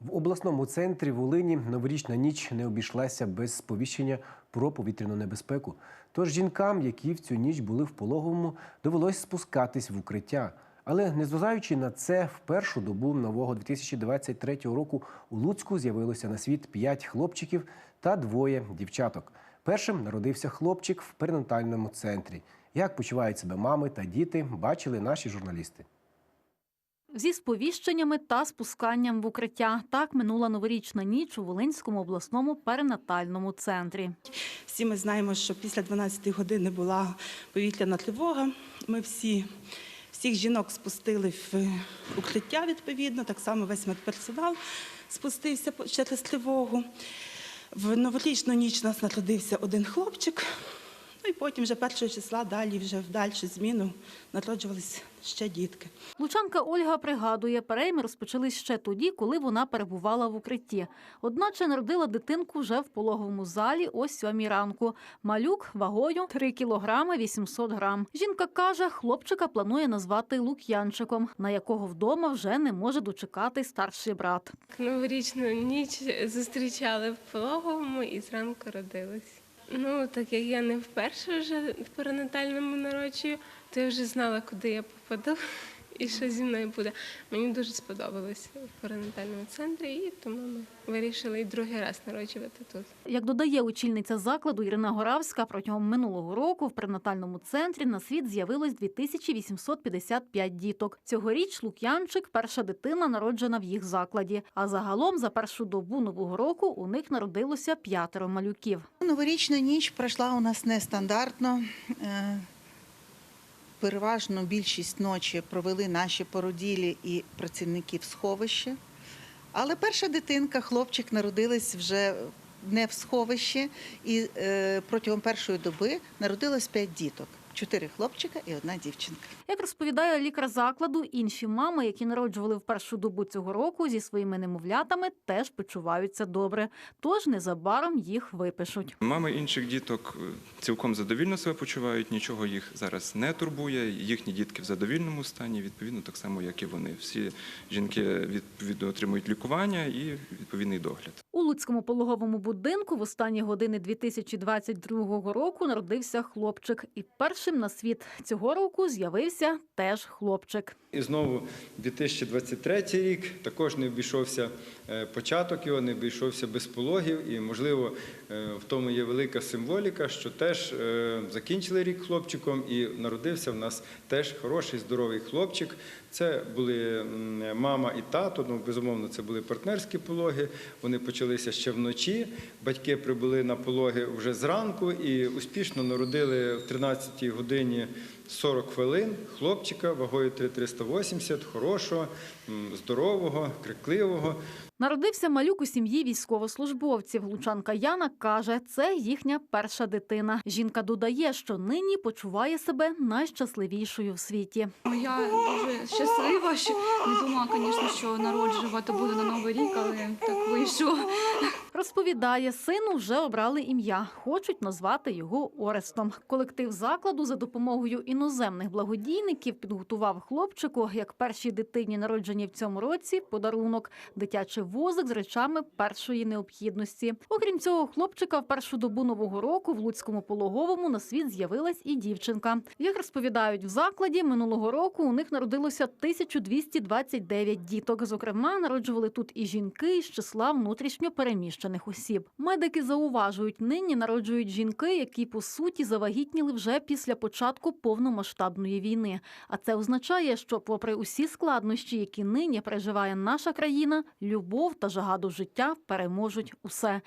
В обласному центрі Волині новорічна ніч не обійшлася без сповіщення про повітряну небезпеку. Тож жінкам, які в цю ніч були в пологовому, довелось спускатись в укриття. Але незважаючи на це, в першу добу нового 2023 року у Луцьку з'явилося на світ п'ять хлопчиків та двоє дівчаток. Першим народився хлопчик в перинатальному центрі. Як почувають себе мами та діти, бачили наші журналісти. Зі сповіщеннями та спусканням в укриття так минула новорічна ніч у Волинському обласному перинатальному центрі. Всі ми знаємо, що після 12 години була повітряна тривога. Ми всі, всіх жінок спустили в укриття відповідно, так само весь медперсонал спустився через тривогу. В новорічну ніч у нас народився один хлопчик. Ну і потім вже першого числа далі, вже в дальшу зміну народжувалися ще дітки. Лучанка Ольга пригадує, перейми розпочались ще тоді, коли вона перебувала в укритті. Одначе народила дитинку вже в пологовому залі о сьомій ранку. Малюк вагою 3 кілограми 800 грам. Жінка каже, хлопчика планує назвати Лук'янчиком, на якого вдома вже не може дочекати старший брат. Новорічну ніч зустрічали в пологовому і зранку родились. Ну, так як я не вперше вже в перинатальному народжую, то я вже знала, куди я попаду і що зі мною буде. Мені дуже сподобалось в перинатальному центрі, і тому ми вирішили і другий раз народжувати тут. Як додає очільниця закладу Ірина Горавська, протягом минулого року в пренатальному центрі на світ з'явилось 2855 діток. Цьогоріч Лук'янчик – перша дитина, народжена в їх закладі. А загалом за першу добу нового року у них народилося п'ятеро малюків. Новорічна ніч пройшла у нас нестандартно. Переважно більшість ночі провели наші породілі і працівники в сховищі. Але перша дитинка, хлопчик, народилась вже не в сховищі, і е, протягом першої доби народилось п'ять діток: чотири хлопчика і одна дівчинка. Як розповідає лікар закладу, інші мами, які народжували в першу добу цього року зі своїми немовлятами, теж почуваються добре. Тож незабаром їх випишуть. Мами інших діток е, цілком задовільно себе почувають, нічого їх зараз не турбує. Їхні дітки в задовільному стані, відповідно, так само, як і вони. Всі жінки відповідно отримують лікування і відповідний догляд. У Луцькому пологовому будинку в останні години 2022 року народився хлопчик. І першим на світ цього року з'явився теж хлопчик. І знову 2023 рік також не обійшовся е, початок його, не обійшовся без пологів. І, можливо, е, в тому є велика символіка, що теж е, закінчили рік хлопчиком і народився в нас теж хороший, здоровий хлопчик. Це були мама і тато. Ну, безумовно, це були партнерські пологи. Вони почалися ще вночі. Батьки прибули на пологи вже зранку і успішно народили в 13 годині 40 хвилин хлопчика вагою 380, хорошого, здорового, крикливого. Народився малюк у сім'ї військовослужбовців. Лучанка Яна каже, це їхня перша дитина. Жінка додає, що нині почуває себе найщасливішою в світі. Я дуже щаслива, що не думала, звісно, що народжувати буде на Новий рік, але так вийшло. Розповідає, сину вже обрали ім'я. Хочуть назвати його Орестом. Колектив закладу за допомогою іноземних благодійників підготував хлопчику, як першій дитині, народженій в цьому році, подарунок дитячий возик з речами першої необхідності. Окрім цього, хлопчика в першу добу нового року в Луцькому пологовому на світ з'явилась і дівчинка. Як розповідають в закладі, минулого року у них народилося 1229 діток. Зокрема, народжували тут і жінки із числа внутрішньо переміщених осіб. Медики зауважують, нині народжують жінки, які по суті завагітніли вже після початку повномасштабної війни. А це означає, що, попри усі складнощі, які нині переживає наша країна, любов та жага до життя переможуть усе.